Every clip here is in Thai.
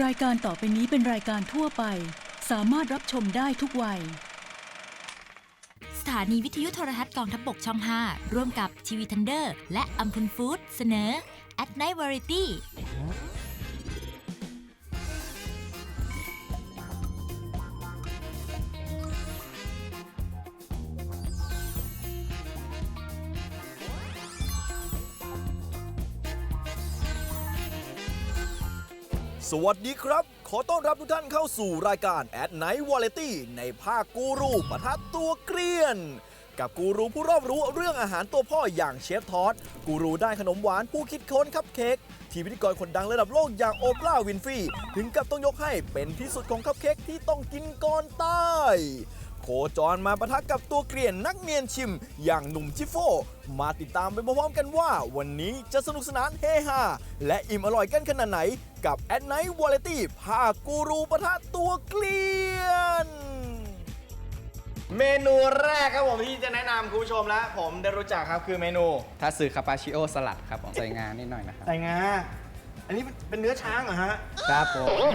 รายการต่อไปนี้เป็นรายการทั่วไป สามารถรับชมได้ทุกวัย สถานีวิทยุโทรทัศน์กองทัพบกช่อง 5 ร่วมกับทีวีทันเดอร์ และอัมพุนฟู้ดเสนอ At Night Variety สวัสดีครับ ขอต้อนรับทุกท่านเข้าสู่รายการ At Night Variety ในภาคกูรูปะทะตัวเกลียน กับกูรูผู้รอบรู้เรื่องอาหารตัวพ่ออย่างเชฟทอดกูรูด้านขนมหวานผู้คิดค้นคัพเค้กที่พิธีกรคนดังระดับโลกอย่างโอปราห์วินฟรีถึงกับต้องยกให้เป็นที่สุดของคัพเค้กที่ต้องกินก่อนตาย โคจรมาปะทะกับตัวเกลียนนักเนียนชิม อย่างหนุ่มชิโฟ มาติดตามไปพร้อมๆกันว่า วันนี้จะสนุกสนานเฮฮาและอิ่มอร่อยกันขนาดไหน กับแอดไนท์วอลเลตี้ภาคกูรูปะทะตัวเกลียน เมนูแรกครับผมที่จะแนะนำคุณผู้ชมและผมได้รู้จักครับคือเมนูถ้าซื้อคาปาชิโอสลัดครับผมใส่งานิดหน่อยนะครับไก่งา อันนี้เป็นเนื้อช้างเหรอฮะ ครับผม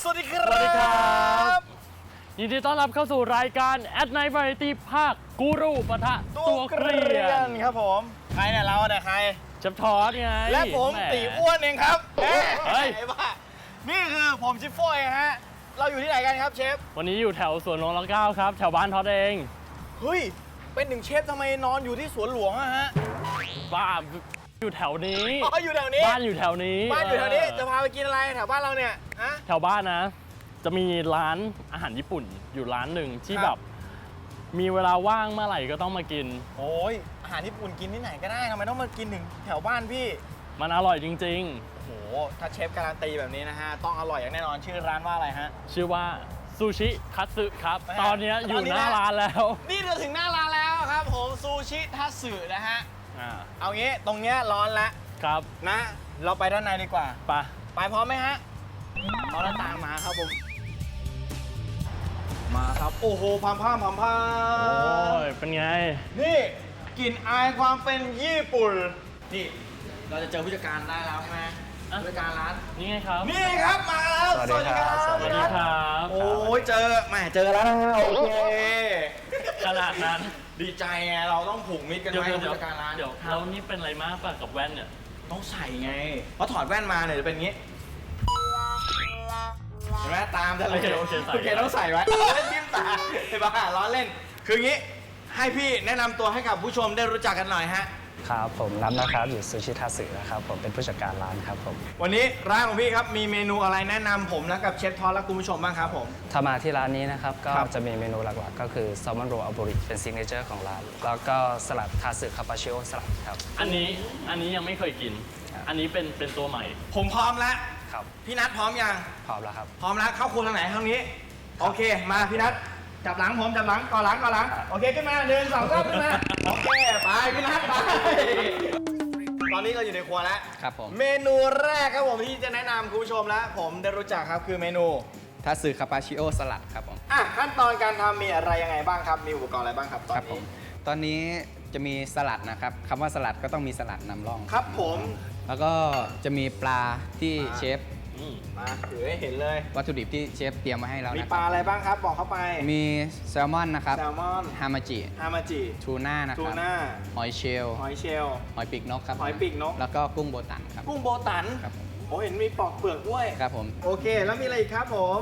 สวัสดีครับ สวัสดีครับ ยินดีต้อนรับเข้าสู่รายการ At Night Variety ภาคกูรูปะทะตัวเกรียนครับผม ใครเนี่ยเราเนี่ยใครเชฟทอสไงและผมแหตีอ้วนเองครับเฮ้ยไอ้บ้านี่คือผมชิฟโฟยฮะ เราอยู่ที่ไหนกันครับเชฟ วันนี้อยู่แถวสวนหลวงรัเก้าครับ แถวบ้านทอสเอง เฮ้ย เป็นถึงเชฟทำไมนอนอยู่ที่สวนหลวงอะฮะบ้านอยู่แถวนี้อ๋ออยู่แถวนี้ บ้านอยู่แถวนี้ บ้านอยู่แถวนี้เจะพาไปกินอะไรแถวบ้านเราเนี่ย ฮะ แถวบ้านนะ จะมีร้านอาหารญี่ปุ่นอยู่ร้านหนึ่งที่ครับแบบ มีเวลาว่างเมื่อไหร่ก็ต้องมากิน โอ้ยอาหารญี่ปุ่นกินที่ไหนก็ได้ทำไมต้องมากินถึงแถวบ้านพี่ มันอร่อยจริง โอ้โห ถ้าเชฟการันตีแบบนี้นะฮะ ต้องอร่อยอย่างแน่นอน ชื่อร้านว่าอะไรฮะ ๆ ชื่อว่าซูชิคัตสึครับ แม่ตอนเนี้ยอยู่ตอนนี้หน้านะ ร้านแล้วนี่เราถึงหน้าร้านแล้วครับผมซูชิทัสึนะฮะ อ่าเอางี้ตรงเนี้ยร้อนแล้วครับนะ เราไปด้านในดีกว่า ไป ไปพร้อมไหมฮะพร้อมแล้วตามมาครับผม มาครับ โอ้โหพามพามพามพาโอ้มยเป็นไง นี่กลิ่นอายความเป็นญี่ปุ่น นี่ เราจะเจอผู้จัดการได้แล้วใช่ไหมอะ ผู้จัดการร้าน นี่ไงครับ นี่ครับมาแล้วสวัสดีครับสวัสดีครับโอ้ยเจอแหมเจอแล้วนะฮะโอเคขนาดนั้น ดีใจไงเราต้องผูกมิตรกันเดี๋ยวไว้เดี๋ยวกับเดี๋ยวผู้จัดการร้านเดี๋ยวแล้วนี่เป็นอะไรมากป่ะกับแว่นเนี่ย ต้องใส่ไงเพราะถอดแว่นมาเนี่ยจะเป็นอย่างงี้ เห็นไหมตามจะเลยโอเคโอเคใส่โอเคต้องใส่ไว้เล่นทิมตาเห็นปะล้อเล่น คืออย่างงี้ให้พี่แนะนำตัวให้กับผู้ชมได้รู้จักกันหน่อยฮะ ครับผมรับนะครับอยู่ซูชิทาสึนะครับผมเป็นผู้จัดการร้านครับผมวันนี้ร้านของพี่ครับมีเมนูอะไรแนะนำผมและกับเชฟทอสและคุณผู้ชมบ้างครับผม ถ้ามาที่ร้านนี้นะครับ ก็ครับจะมีเมนูหลักๆ ก็คือแซลมอนโรอัลโบริเป็นซิกเนเจอร์ของร้าน แล้วก็สลัดทาสึคาปาชิโอสลัดครับ อันนี้อันนี้ยังไม่เคยกิน อันนี้เป็นเป็นตัวใหม่ ผมพร้อมแล้ว ครับ พี่นัทพร้อมยัง พร้อมแล้วครับ พร้อมแล้วเข้าครัวทางไหนทางนี้ โอเค มาพี่นัทจับหลังผมจับหลังก่อนหลังก่อนหลัง โอเคขึ้นมาเดินสองก้าวขึ้นมา โอเคไปพี่นัทไป ตอนนี้เราอยู่ในครัวแล้วครับผม เมนูแรกครับผมที่จะแนะนำคุณผู้ชมและผมได้รู้จักครับคือเมนูถ้าซื้อคาปาชิโอสลัดครับผมอะขั้นตอนการทำมีอะไรยังไงบ้างครับ มีอุปกรณ์อะไรบ้างครับตอนครับผนี้ ม ตอนนี้จะมีสลัดนะครับคำว่าสลัดก็ต้องมีสลัดนำร่อง ครับผม แล้วก็จะมีปลาที่ปลาเชฟอืมมาถือให้เห็นเลย วัตถุดิบที่เชฟเตรียมมาให้เรามีนะปลาอะไรบ้างครับ บอกเข้าไป มีแซลมอนนะครับแซลมอน ฮามาจิฮามาจิ ทูน่านะคทูรับน่า หอยเชลล์หอยเชลล์ หอยปีกนกครับหอยปีกนก แล้วก็กุ้งโบตันครับ กุ้งโบตัน ครับผม โอ้เห็นมีปอกเปลือกด้วย ครับผมโอเค แล้วมีอะไรอีกครับผม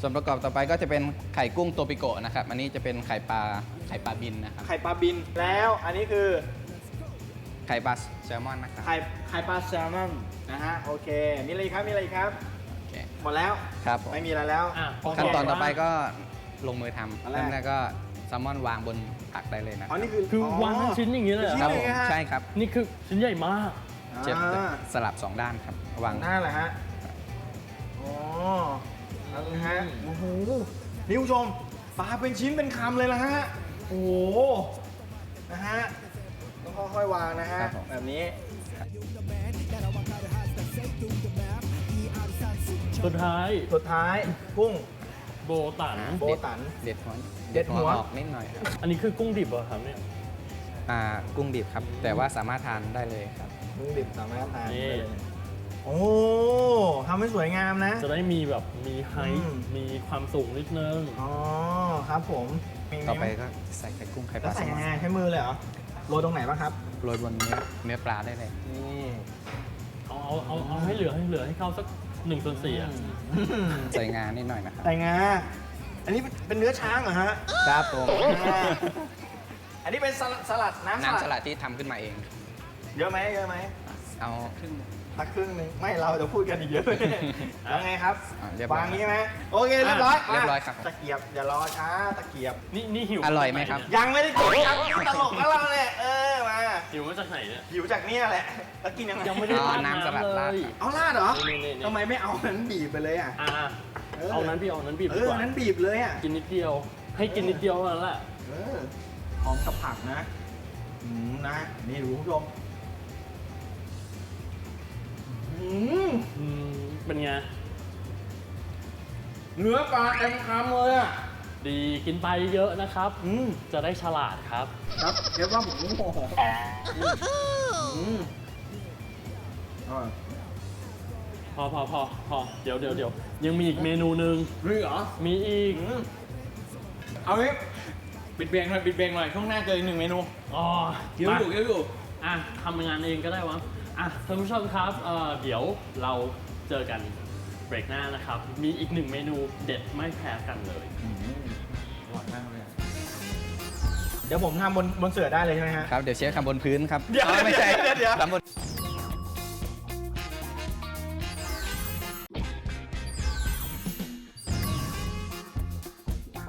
ส่วนประกอบต่อไปก็จะเป็นไข่กุ้งโตปิโกะนะครับ อันนี้จะเป็นไข่ปลาไข่ปลาบินนะครับ ไข่ปลาบิน แล้วอันนี้คือ ไข่ปลาแซลมอนนะครับ ไข่ไข่ปลาแซลมอนนะฮะโอเค มีอะไรอีกครับมีอะไรอีกครับ โอเค หมดแล้วครับผม ไม่มีอะไรแล้วอะโอเค ขั้นตอนต่อไปก็ลงมือทอันำแรก เริ่มแรกก็แซลมอนวางบนผักได้เลยนะอ๋อนี่คือคือวางทั้งชิ้นอย่างนี้เลยเหรอครับชิ้ผนมเลยฮะใช่ครับ นี่คือชิ้นใหญ่มากเชฟจะสลับสองด้านครับวาง หน้าแหละฮะอ๋อแล้วนะฮะโอ้โหนี่คุณผู้ชมปลาเป็นชิ้นเป็นคำเลยนะฮะโอ้โหนะฮะต้อง ค่อยๆวางนะฮะครับผมแบบนี้ สุดท้ายสุดท้ายกุ้งโบตัน โบตัน เด็ดหัวเด็ดหัว ออกนิดหน่อยครับอันนี้คือกุ้งดิบเหรอครับเนี่ย อ่ากุ้งดิบครับ แต่ว่าสามารถทานได้เลยครับ กุ้งดิบสามารถทานนี่ ได้เลยโอ้ทำให้สวยงามนะ จะได้มีแบบมีไฮอืม มีความสูงนิดนึง อ๋อครับผมมีต่อไปมีหมก็ใส่ไข่กุ้งไข่ปแล้ลาวแซใส่ลมยังอนไงใช้มือเลยเหรอ โรยตรงไหนบ้างครับ โรยบนเนื้อเนื้อปลาได้เลยนี่เอาเอาเอาเอาให้เหลือให้เหลือให้เข้าสักหนึ่งส่วนสี่อะใส่งานิดหน่อยนะครับใส่งาอันนี้เป็นเป็นเนื้อช้างเหรอฮะครับผมอ่าอันนี้เป็นสลัดสลัดน้ำน้ำสสลัลัดดที่ทำขึ้นมาเอง เยอะไหมเยอะไหมเอาครึ่ง สักครึ่งหนึ่งไม่เราจะพูดกันอีกเยอะแล้วไงครับอ่าเรียบร้อยวางนี้ไหมโอเคเรียบร้อยเรียบร้อยครับ ตะเกียบอย่ารอช้าตะเกียบ นี่นี่หิวอร่อยไหมครับ ยังไม่ได้กินครับตลกแล้วเราเนี่ยเออมาหิวมาจากไหนเนี่ย หิวจากเนี่ยแหละแล้วกินยังไงยังไม่ได้อ๋อราดน้ำสลัดราด เลยเอาลาดเหรอนี่นี่นี่ทำไมไม่เอานั้นบีบไปเลยอะอ่าเออเอานั้นพี่เอานั้นบีบเอดีอกว่านั้นบีบเลยอะกินนิดเดียว ให้กินนิดเดียวเท่านั้นแหละ เออพร้อมกับผักนะอืมนะนี่ดูคุณผู้ชม อืมอืมเป็นไง เนื้อปลาเต็มคำเลยอะ ดีกินไปเยอะนะครับ อืมจะได้ฉลาดครับ ครับเรียกว่าผมโอ้โหอืมอร่อยพอพอพอพอเดี๋ยวเดี๋ยวเดี๋ยวยังมีอีกเมนูหนึ่งนี่เหรอมีอีกอืมเอางี้ปิดเบรกหน่อยปิดเบรกหน่อยช่วงหน้าเจออีกหนึ่งเมนูอ๋อเกี่ยวอยู่มาเกี่ยวอยู่อะทำงานเองก็ได้วะ อะท่านผู้ชมครับเอ่อเดี๋ยวเราเจอกันเบรกหน้านะครับ มีอีกหนึ่งเมนูเด็ดไม่แพ้กันเลยอร่อยมากเลยอะเดี๋ยวผมทำบนบนเสือได้เลยใช่ไหมฮะ ครับ เดี๋ยวเชฟทำบนพื้นครับเดี๋ยวอ๋อไม่ใช่เดี๋ยวเดี๋ยว ทำบน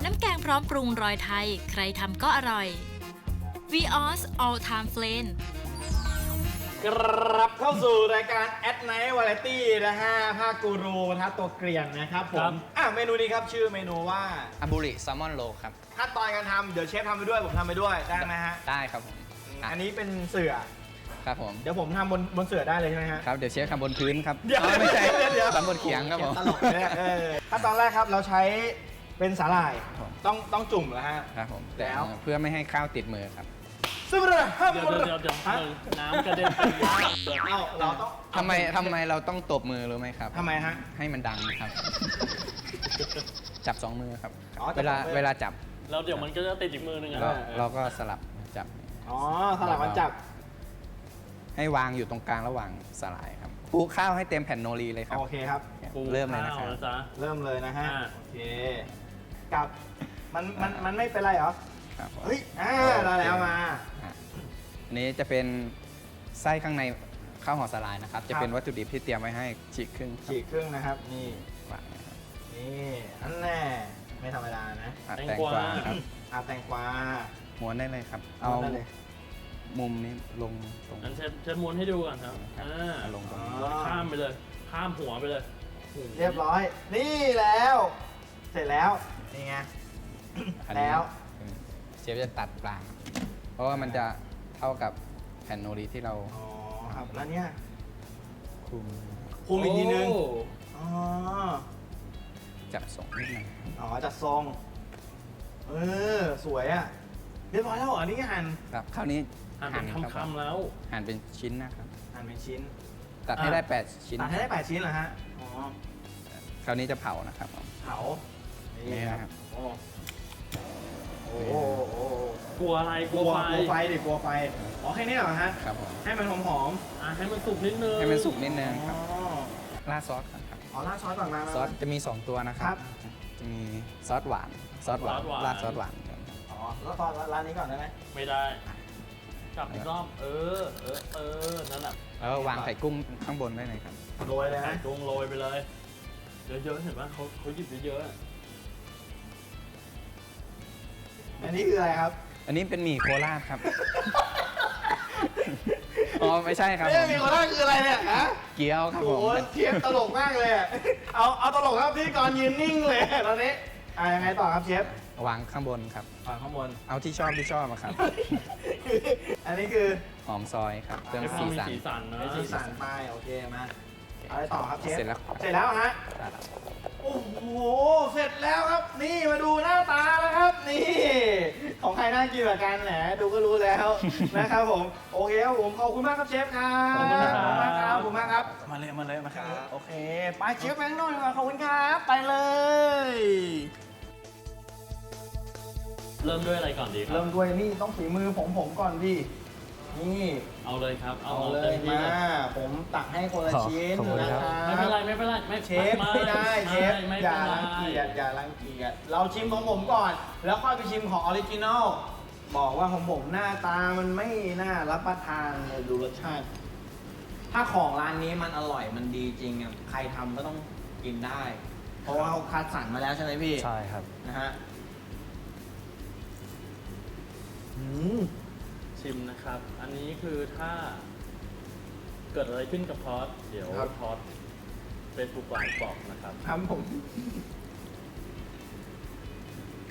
น้ำแกงพร้อมปรุงรอยไทย ใครทำก็อร่อย Vios All Time Flame กรับเข้าสู่รายการ At Night Variety นะฮะภาคกูรูปะทะตัวเกรียนนะครับผครัมบ อะเมนูนี้ครับชื่อเมนูว่าอาบุริแซลมอนโลครับ ขั้นตอนการทำเดี๋ยวเชฟทำไปด้วยผมทำไปด้วยได้ไหมฮะได้ครับผมอะอันนี้เป็นเสือครับผม เดี๋ยวผมทำบนบนเสือได้เลยใช่ไหมฮะ ครับ เดี๋ยวเชฟทำบนพื้นครับเดี๋ยวอ๋อไม่ใช่เดี๋ยวเดี๋ยว ทำบนเขียงครับผม ตลกเนี่ยเออขั้นตอนแรกครับเราใช้เป็นสาหร่ายครับผมต้องต้องจุ่มเหรอฮะ ครับผม แต่แล้ว เพื่อไม่ให้ข้าวติดมือครับ ซึ่งเลยห้ามเดี๋ยวเดี๋ยวเดี๋ยวเดี๋ยวฮะเออน้ำกระเด็นไปเยอะเลยเอ้าเราต้องทำไมทำไมเราต้องตบมือรู้ไหมครับ ทำไมฮะ ให้มันดังครับ จับสองมือครับ อ๋อจัเวบลาสองมือเวลาจับแล้วเดี๋ยวมันก็จะติดอีกมือหนึงอะเราเราก็สลับจับ อ๋อสลับมันจับ ให้วางอยู่ตรงกลางระหว่างสลายครับปูข้าวให้เต็มแผ่นโนรีเลยครับ โอเคครับปูเริ่มเลยนะคข้ารัวบนะจ๊ะ เริ่มเลยนะฮะ อ่า โอเค กับ มัน มัน มันไม่เป็นไรเหรอ ครับผมเฮ้ย อ่าได้แล้วมา อะอันนี้จะเป็นไส้ข้างในข้าวห่อสลายนะครับ จะเป็นวัตถุดิบที่เตรียมไว้ให้ฉีกครึ่งครับฉีกครึ่งนะครับ นี่ วางนะครับนี่อันแน่ไม่ธรรมดานะอะแตงแตงกวากวาครับอาแตงกวาม้วนได้เลยครับ เอาเอาได้เลยมุมนี้ลงตรงงั้นเช็ดเช็ดม้วนให้ดูก่อนครับอ่าเอาลงตรงอ๋นี้อข้ามไปเลย ข้ามหัวไปเลยเรียบร้อย นี่แล้ว เสร็จแล้ว นี่ไง อันนี้ แล้ว เชฟจะตัดปลางเพราะว่ามันจะเท่ากับแผ่นโนรีที่เราอ๋อครับแล้วเนี่ยคลุมคุมอีกทีนึงโอ๋อจับส่งนิดหนึงอ๋อจัดทรงเออสวยอะเรียบร้อยแล้วเหรออันนี้หั่นครับคราวนี้หั่นเป็นรับคำๆแล้ว หั่นเป็นชิ้นนะครับ หั่นเป็นชิ้น ตัดให้อ่าได้8ชิ้นตัดให้ได้แปดชิ้นเหรอฮะอ๋อคราวนี้จะเผานะครับผมเผานี่นะครับ โอ้ โอ้โหโอ้โหกลัวอะไรกกลัลัววกลัวไฟไฟดิกลัวไฟอ๋อแค่นี้เหรอฮะครับผมให้มันหอมอะให้มันสุกนิดนึงให้มันสุกนิดนึๆงครับอ๋อราดซอสก่อนครับอ๋อราดซอสก่อนมามา ซอสจะมี 2 ตัวนะคครัรับ บ จะมีซอสหวานซอสหวานราดซอสหวานครับ อ๋อแล้วซอสร้านนี้ก่อนได้ไหมไม่ได้กลับอีกรอบเออเออเออนั่นแหละแล้วก็วางไข่กุ้งข้างบนได้เลยครับ โรยเลยใส่นะกรงโรยไปเลยเยอะๆเห็นปะเขาเขาหยิบเยอะๆอะ อันนี้คืออะไรครับ อันนี้เป็นหมี่โคราชครับ อ๋อไม่ใช่ครับเอ้ผยมมีคนแรกคืออะไรเนี่ยฮะเกี๊ยวครับโอ้ผมโหเทียบตลกมากเลยอะเอาเอาตลกครับพธี่กรยืนนิ่งเลยตอนนี้อ่ายังไงต่อครับเชฟวางข้างบนครับ อ่าข้างบน เอาที่ชอบที่ชอบอะครับ อันนี้คือหอมซอยครับเติมให้พอสีมีสัน สีสันนะ สีสันไปโอเคมาอะไรต่อครับเชฟเสร็จแล้ว เสร็จแล้วฮะได้แล้ว โอ้โห เสร็จแล้วครับ นี่มาดูหน้าตาแล้วครับ นี่ ของใครน่ากินกว่ากันแหมดูก็รู้แล้ว นะครับผม โอเคครับผม ขอบคุณมากครับเชฟครับขอบคุณนะครับขอบคุณมากครับขอบคุณมากครับ มาเลยมาเลยมาครับ โอเค ไปเชฟแบงค์หน่อยดีกว่าขอบคุณครับ ไปเลย เริ่มด้วยอะไรก่อนดีครัเริ่มด้วยนี่ต้องฝีมือผมผมก่อนดิ นี่ เอาเลยครับ เอาเอาเลต็ยที่มา ผมตักให้คนละขอบชิ้นขอบคุณนะคครัรับไม่เป็นไรไม่เป็นไรไม่เชฟไม่ได้เชฟไม่อเป็ย่านไรรังเกียจอย่ารังเกียจเราชิมของผมก่อน แล้วค่อยไปชิมของออริจินอลบอกว่าของผมหน้าตามันไม่น่ารับประทานเลยดูรสชาติ ถ้าของร้านนี้มันอร่อยมันดีจริงอะใครทำก็ต้องกินได้ เพราะว่าเขาคัดสรรมาแล้วใช่ไหมพี่ใช่ครับ นะฮะ ชิมนะครับ อันนี้คือถ้าเกิดอะไรขึ้นกับพอดเดี๋ยวพอดเฟซบุ๊กไลฟ์บอกนะครับครับผม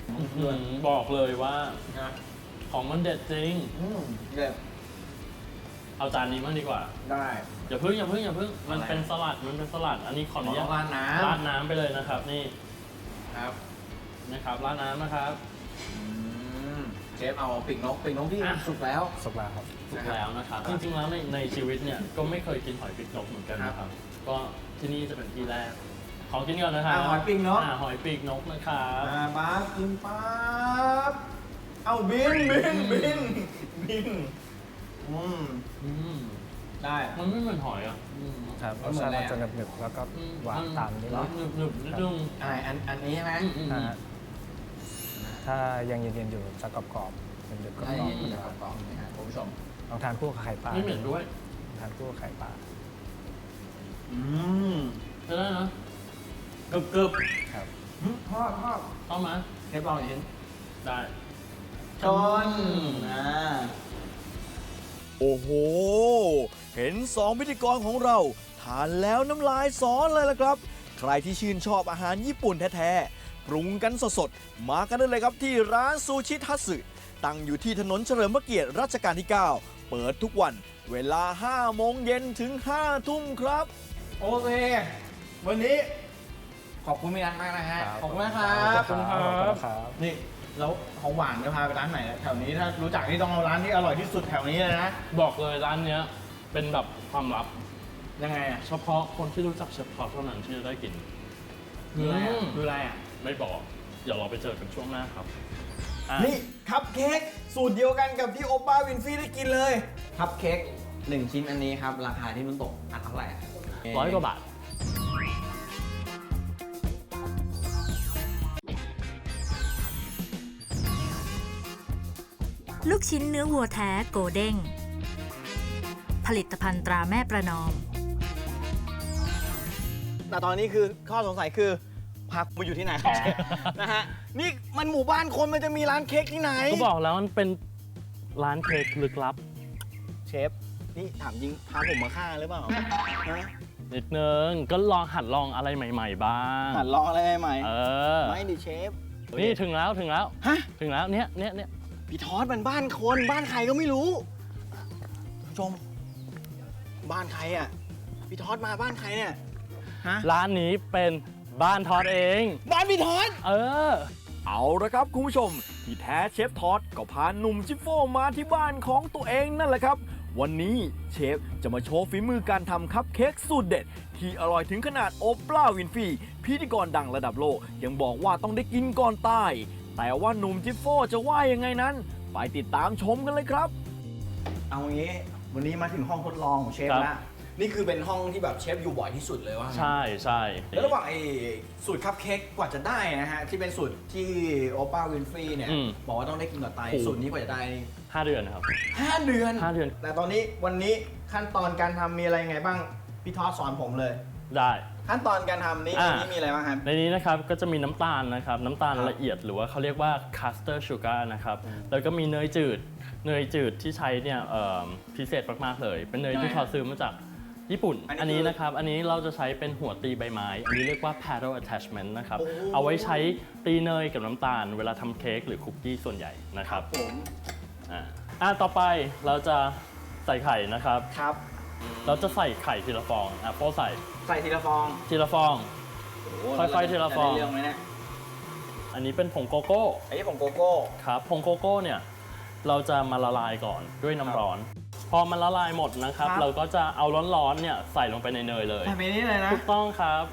อืมบอกเลยว่านะของมันเด็ดจริง อืมเด็ดเอาจานนี้มากดีกว่า ได้ อย่าพึ่งอย่าพึ่งอย่าพึ่งมันอะไร เป็นสลัดมันเป็นสลัด อันนี้ขออนุญาตราดน้ำราดน้ำไปเลยนะครับ นี่ครับ นะครับราดน้ำนะครับอืม เชฟเอาปีกนกปีกนกที่อะสุกแล้ว สุกแล้วครับ สุกแล้วนะครับ จริงๆแล้วในในชีวิตเนี่ยก็ไม่เคยกินหอยปีกนกเหมือนกันนะครับ ก็ที่นี่จะเป็นที่แรก ขอกินก่อนนะครับอะหอยปีกนกอะหอยปีกนกนะครับอ่าป๊าบกินป๊าบเอาบินบินบินบินอืมอืมได้ มันไม่เหมือนหอยอะอืมครับรมันสเหมือนชาติอะไรมันอะจะหนึบๆแล้วก็หวานตามนิดหนึงนึบหนึบๆนิดนึงอ่าอันอันนี้ใช่ไหมอืมอืมนะฮะ ถ้ายังเย็นๆอยู่จะกรอบๆเป็นหนึบๆกรได้อบยินๆๆนะคครัรับบกรอบนะฮะคุณผู้ชมลองทานคู่กับไข่ปลาไม่เหม็นด้วย ทานคู่กับไข่ปลาอืมใช่ได้นะกรึบกรึบครับอืมทอดทอดๆเข้ามาเชฟลองอีกชิ้นได้ชนอ่าโอ้โห เห็นสองพิธีกรของเรา ทานแล้วน้ำลายสอนเลยละครับ ใครที่ชื่นชอบอาหารญี่ปุ่นแท้ๆ ปรุงกันสดๆ มากันได้เลยครับที่ร้านซูชิทัสึตั้งอยู่ที่ถนนเฉลิมพระเกียรติรัชกาลที่ 9 เปิดทุกวันเวลา 5 โมงเย็นถึง 5 ทุ่มครับ โอเค วันนี้ขอบคุณพี่นัทมากนะฮะครับขอบคุณนะครับขอบคุณครับครับนี่แล้วของหวานจะพาไปร้านไหนนะแถวนี้ถ้ารู้จักนี่ต้องเอาร้านที่อร่อยที่สุดแถวนี้เลยนะ บอกเลยร้านเนี้ยเป็นแบบความลับ ยังไงอะ เฉพาะคนที่รู้จักเฉพาะเท่านั้นที่จะได้กิน คืออะไรอือะมคืออะไรอะ ไม่บอก เดี๋ยวเราไปเจอกันช่วงหน้าครับอะนี่คัพเค้กสูตรเดียวกันกับที่โอป้าวินฟรีได้กินเลย คัพเค้กหนึ่งชิ้นอันนี้ครับ ราคาที่มันตกอันเท่าไหร่อะร้อยกว่าบาท ลูกชิ้นเนื้อวัวแท้โกเด้ง ผลิตภัณฑ์ตราแม่ประนอม แต่ตอนนี้คือข้อสงสัยคือ พักมาอยู่ที่ไหนครับเชฟนะฮะนี่มันหมู่บ้านคนมันจะมีร้านเค้กที่ไหนก็บอกแล้วมันเป็นร้านเค้กลึกลับเชฟนี่ถามจริงพาผมมาฆ่าหรือเปล่าฮะนิดนึงก็ลองหัดลองอะไรใหม่ ๆ บ้างหัดลองอะไรใหม่เออๆไม่ดิเชฟนี่ถึงแล้วถึงแล้ว ฮะถึงแล้วเนี้ยเนี้ยเนี้ยพี่ทอดมันบ้านคนบ้านใครก็ไม่รู้ท่านผู้ชม บ้านใครอะพี่ทอดมาบ้านใครเนี่ยฮะร้านนี้เป็น บ้านทอดเอง บ้านพี่ทอดเออ เอาละครับคุณผู้ชม ที่แท้เชฟทอดก็พาหนุ่มจิฟโฟมาที่บ้านของตัวเองนั่นแหละครับ วันนี้เชฟจะมาโชว์ฝีมือการทำคัพเค้กสูตรเด็ด ที่อร่อยถึงขนาดโอปราวินฟรีพิธีกรดังระดับโลก ยังบอกว่าต้องได้กินก่อนตาย แต่ว่าหนุ่มจิฟโฟจะว่ายังไงนั้น ไปติดตามชมกันเลยครับ เอางี้ วันนี้มาถึงห้องทดลองของเชฟครับ แล้ว นี่คือเป็นห้องที่แบบเชฟอยู่บ่อยที่สุดเลยว่างั้น ใช่ใช่แล้วระหว่างไอ้สูตรคัพเค้กกว่าจะได้นะฮะ ที่เป็นสูตรที่โอป้าวินฟรีเนี่ยอืมบอกว่าต้องได้กินก่อนตายถูกสูตรนี้กว่าจะได้นี่ห้าเดือนนะครับห้าเดือน ห้าเดือน แต่ตอนนี้วันนี้ขั้นตอนการทำมีอะไรยังไงบ้าง พี่ทอดสอนผมเลย ได้ ขั้นตอนการทำนี้อ่า อันนี้มีอะไรบ้างครับ ในนี้นะครับก็จะมีน้ำตาลนะครับ น้ำตาลครับละเอียดหรือว่าเขาเรียกว่า caster sugar นะครับ แล้วก็มีเนยจืด เนยจืดที่ใช้เนี่ยเอ่อพิเศษมาก ๆ เลย เป็นเนยที่ทอซื้อมาจาก ญี่ปุ่น อันนี้อันนี้คือนะครับ อันนี้เราจะใช้เป็นหัวตีใบไม้ อันนี้เรียกว่า paddle attachment นะครับ โอ้ เอาไว้ใช้ตีเนยกับน้ำตาล เวลาทำเค้กหรือคุกกี้ส่วนใหญ่นะครับผมอ่าอะต่อไปเราจะใส่ไข่นะครับ ครับ เราจะใส่ไข่ทีละฟองอะโฟใส่ใส่ทีละฟองทีละฟองค่อยๆทีละฟองจได้เรื่องไหมเนี่ยอันนี้เป็นผงโกโก้ อันนี้ผมโกโก้ ครับผงโกโก้เนี่ย เราจะมาละลายก่อนด้วยน้ำร้อน พอมันละลายหมดนะครับ ครับ เราก็จะเอาร้อนๆเนี่ยใส่ลงไปในเนยเลยทำแบบนี้เลยนะ ถูกต้องครับ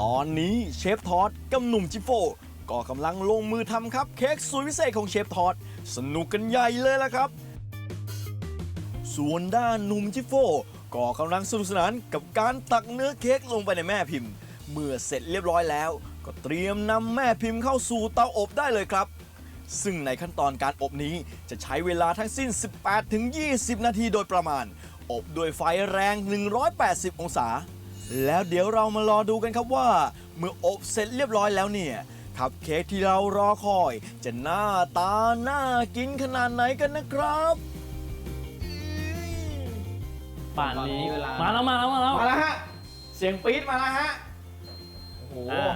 ตอนนี้เชฟทอดกับหนุ่มจิโฟก็กำลังลงมือทำครับเค้กสูตรพิเศษของเชฟทอดสนุกกันใหญ่เลยละครับ ส่วนด้านหนุ่มจิโฟก็กำลังสนุกสนานกับการตักเนื้อเค้กลงไปในแม่พิมพ์ เมื่อเสร็จเรียบร้อยแล้ว ก็เตรียมนำแม่พิมพ์เข้าสู่เตาอบได้เลยครับ ซึ่งในขั้นตอนการอบนี้จะใช้เวลาทั้งสิ้น 18-20 นาทีโดยประมาณ อบด้วยไฟแรง 180 องศา แล้วเดี๋ยวเรามารอดูกันครับว่า เมื่ออบเสร็จเรียบร้อยแล้วเนี่ยคัพเค้กที่เรารอคอย จะหน้าตาน่ากินขนาดไหนกันนะครับป่านนี้ตอนนี้เวลา มาแล้วมาแล้วมาแล้วมาแล้วฮะ เสียงปี๊ดมาแล้วฮะ โอ้โหอ่า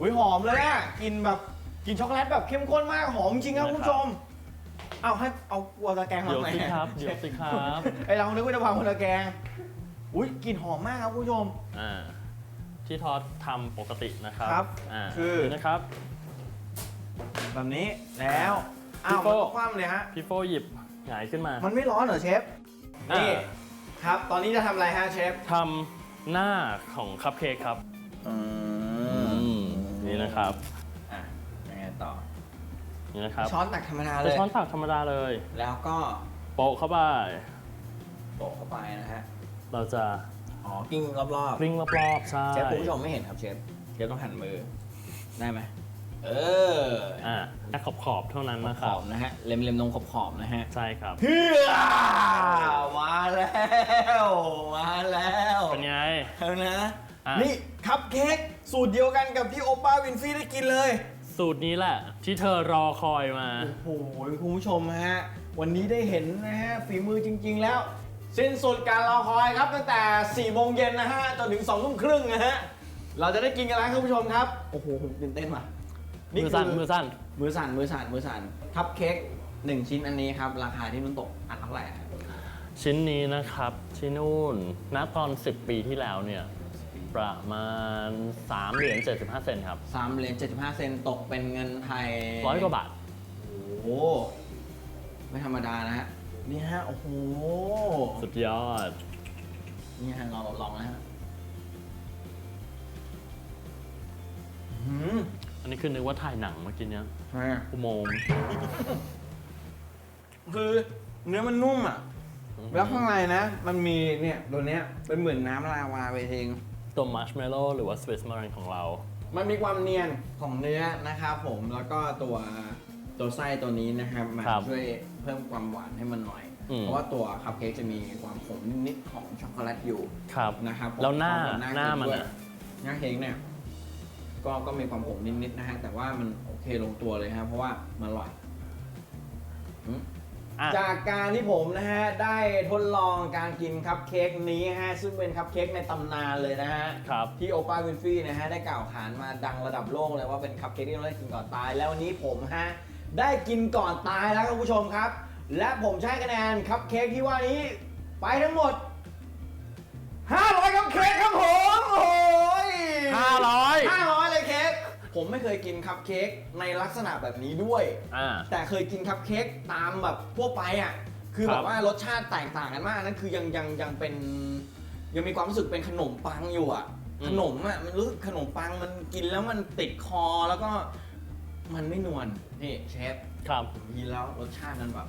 อุ้ยหอมเลยอะกลินแบบ กลินช็อกโกแลตแบบเข้มข้นมากหอมจริงครับคุณผู้ชม เอาให้เอาวัวตะแกรงมาเดี๋ยวไหมสิครับเดี๋ยวสิครับไอเรานึกว่าจะวางบนตะแกรงอุ้ยกลิ่นหอมมากครับคุณผู้ชม อ่าที่ทอดทำปกตินะครับครับอ่าคือ นี่นะครับ แบบนี้แล้วอ้าวพี่มันโป้ก็คว่ำเลยฮะพี่โฟหยิบหงายขึ้นมามันไม่ร้อนเหรอเชฟนี่อ่าครับ ตอนนี้จะทำอะไรฮะเชฟทำหน้าของคัพเค้กครับอืนี่นะครับอะยังไงต่อ นี่นะครับช้อนตักธรรมดาเลเป็นยช้อนตักธรรมดาเลย แล้วก็โปะเข้าไป โปะเข้าไปนะฮะเราจะอ๋อกิ้งรอบกลิ้งรอบๆใช่ๆเชฟคุณผู้ชมไม่เห็นครับเชฟเชฟต้องหันมือได้ไหมเอออ่าแค่ขอบขอบๆเท่านั้นขนะครัอบบๆนะฮะเล็มๆตรงขอบๆนะฮะ ใช่ครับเฮือมาแล้วมาแล้วเป็นไง เอานะ อะ นี่คัพเค้กสูตรเดียวกันกับที่โอป้าวินฟรีได้กินเลย สูตรนี้แหละ ที่เธอรอคอยมา โอ้โหคุณผู้ชมฮะ วันนี้ได้เห็นนะฮะฝีมือจริง ๆ แล้ว สิ้นสุดการรอคอยครับตั้งแต่4โมงเย็นนะฮะจนถึง2ทุ่มครึ่งนะฮะเราจะได้กินกันแล้วครับคุณผู้ชมครับโอ้โหผมตื่นเต้นว่ะมือสั่นคืมือสั่นมือสั่นมือสั่นมือสั่นคัพเค้กหนึ่งชิ้นอันนี้ครับ ราคาที่มันตกอันเท่าไหร่ครับชิ้นนี้นะครับที่นู่นณตอน 10 ปีที่แล้วเนี่ย ประมาณ 3 เหรียญ75 เซนครับสามเหรียญ75 เซนตกเป็นเงินไทยร้อยกว่าบาท โอ้โหไม่ธรรมดานะฮะ นี่ฮะ โอ้โห สุดยอด นี่ฮะเราลองนะฮะอืมอันนี้คือนึกว่าถ่ายหนังเมื่อกี้เนี้ยทำไมอะอุโมงค์คือเนื้อมันนุ่มอะ แล้วข้างในนะ มันมีเนี่ยตัวเนี้ยเป็นเหมือนน้ำลาวาไปเอง ตัวมัชเมลโล่หรือว่าสวิสมารินของเรา มันมีความเนียนของเนื้อนะครับผมแล้วก็ตัวตัวไส้ตัวนี้นะครับมันครับช่วยเพิ่มความหวานให้มันหน่อย อืม เพราะว่าตัวคัพเค้กจะมีความขมนิดๆของช็อกโกแลตอยู่ครับ นะครับผมแล้วหน้าควมหน้ามันเค้กด้วยอะ หน้าเค้กเนี่ยก็ก็มีความขมนิดๆนะฮะแต่ว่ามันโอเคลงตัวเลยครับเพราะว่ามันอร่อยอืม อะ จากการที่ผมนะฮะได้ทดลองการกินคัพเค้กนี้ฮะซึ่งเป็นคัพเค้กในตำนานเลยนะฮะครับ ที่โอปาวินฟรีนะฮะได้กล่าวขานมาดังระดับโลกเลยว่าเป็นคัพเค้กที่เราได้กินก่อนตาย แล้ววันนี้ผมฮะได้กินก่อนตายแล้วครับคุณผู้ชมครับ และผมใช้คะแนนคัพเค้กที่ว่านี้ไปทั้งหมด 500คัพเค้กครับผมโอ้ย500 500เลยเค้ก ผมไม่เคยกินคัพเค้กในลักษณะแบบนี้ด้วย อ่า แต่เคยกินคัพเค้กตามแบบทั่วไปอะ คือครัแบบบว่ารสชาติแตกต่างกันมาก นั่นคือยังยังยังเป็น ยังมีความรู้สึกเป็นขนมปังอยู่อะ อืม ขนมอะมันรู้สึกขนมปังมันกินแล้วมันติดคอแล้วก็มันไม่นวลนี่เชฟครับกินแล้วรสชาติมันแบบ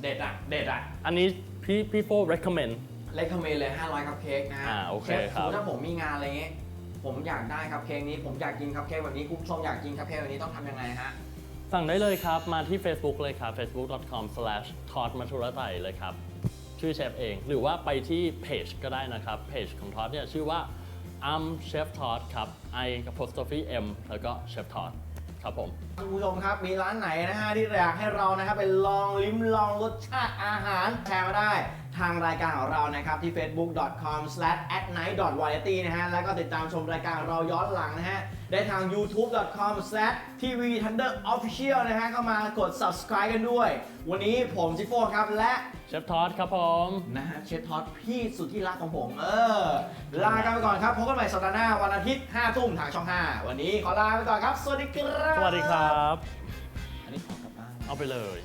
เด็ดอะ เด็ดอะ อันนี้พี่พี่โฟ recommend เลคคอมเมนเลย 500คัพเค้กนะฮะอ่าโอเคชฟครับสมมติถ้าผมมีงานอะไรเงี้ย ผมอยากได้คัพเค้กนี้ผมอยากกินคัพเค้กแบบนี้คุณผู้ชมอยากกินคัพเค้กแบบนี้ต้องทำยังไงฮะ สั่งได้เลยครับ มาที่ Facebook เลยครับ facebook.com slash ทอดมัทุรไตเลยครับ ชื่อเชฟเอง หรือว่าไปที่เพจก็ได้นะครับเพจของทอดเนี่ยชื่อว่า I'm Chef Todd ครับ I apostrophe M แล้วก็ Chef Todd ครับผม คุณผู้ชมครับมีร้านไหนนะฮะที่อยากให้เรานะครับไปลองลิ้มลองรสชาติอาหารแชร์มาได้ ทางรายการของเรานะครับที่ facebook.com/atnight.variety นะฮะแล้วก็ติดตามชมรายการของเราย้อนหลังนะฮะได้ทาง youtube.com/tvthunderofficial นะฮะเข้ามากด subscribe กันด้วย วันนี้ผมจิโฟครับและเชฟทอดครับผม นะฮะเชฟท็อตพี่สุดที่รักของผม เออ ลากันไปก่อนครับพบกันใหม่สัปดาห์หน้าวันอาทิตย์5ทุ่มทางช่อง 5 วันนี้ขอลาไปก่อนครับ สวัสดีครับ สวัสดีครับ อันนี้ขอกลับบ้านเอาไปเลย